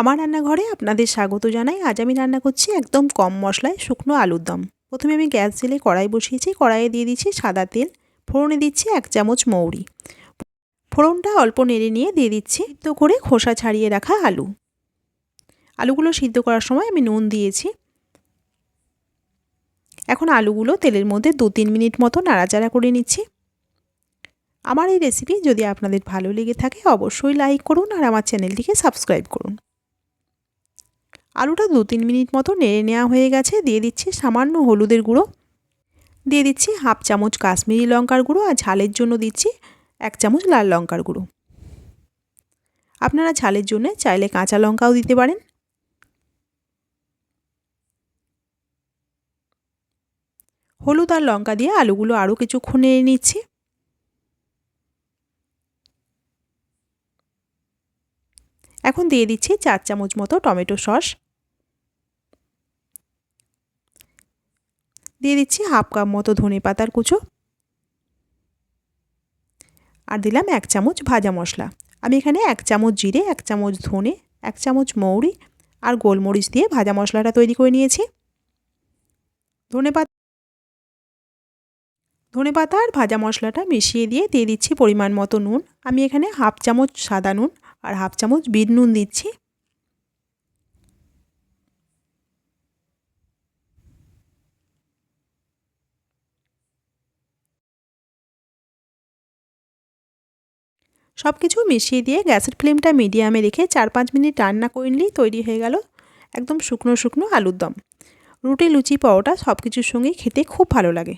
আমার রান্নাঘরে আপনাদের স্বাগত জানাই। আজ আমি রান্না করছি একদম কম মশলায় শুকনো আলুর দম। প্রথমে আমি গ্যাস জেলে কড়াই বসিয়েছি। কড়াইয়ে দিয়ে দিচ্ছি সাদা তেল। ফোড়নে দিচ্ছি এক চামচ মৌরি। ফোড়নটা অল্প নেড়ে নিয়ে দিয়ে দিচ্ছি সিদ্ধ করে খোসা ছাড়িয়ে রাখা আলু। আলুগুলো সিদ্ধ করার সময় আমি নুন দিয়েছি। এখন আলুগুলো তেলের মধ্যে দু তিন মিনিট মতো নাড়াচাড়া করে নিচ্ছি। আমার এই রেসিপি যদি আপনাদের ভালো লেগে থাকে, অবশ্যই লাইক করুন আর আমার চ্যানেলটিকে সাবস্ক্রাইব করুন। আলুটা দু তিন মিনিট মতো নেড়ে নেওয়া হয়ে গেছে। দিয়ে দিচ্ছি সামান্য হলুদের গুঁড়ো। দিয়ে দিচ্ছি হাফ চামচ কাশ্মীরি লঙ্কার গুঁড়ো আর ঝালের জন্য দিচ্ছি এক চামচ লাল লঙ্কার গুঁড়ো। আপনারা ঝালের জন্য চাইলে কাঁচা লঙ্কাও দিতে পারেন। হলুদ আর লঙ্কা দিয়ে আলুগুলো আরও কিছুক্ষণ নেড়ে নিচ্ছি। এখন দিয়ে দিচ্ছি চার চামচ মতো টমেটো সস। দিয়ে দিচ্ছি হাফ কাপ মতো ধনে পাতার কুচো। আর দিলাম এক চামচ ভাজা মশলা। আমি এখানে এক চামচ জিরে, এক চামচ ধনে, এক চামচ মৌরি আর গোলমরিচ দিয়ে ভাজা মশলাটা তৈরি করে নিয়েছি। ধনে পাতা ধনে পাতা আর ভাজা মশলাটা মিশিয়ে দিয়ে দিয়ে দিচ্ছি পরিমাণ মতো নুন। আমি এখানে হাফ চামচ সাদা নুন আর হাফ চামচ বিট নুন দিচ্ছি। সব কিছু মিশিয়ে দিয়ে গ্যাসের ফ্লেমটা মিডিয়ামে রেখে চার পাঁচ মিনিট রান্না করে নিলেই তৈরি হয়ে গেল একদম শুকনো শুকনো আলুর দম। রুটি, লুচি, পরোটা সব কিছুর সঙ্গেই খেতে খুব ভালো লাগে।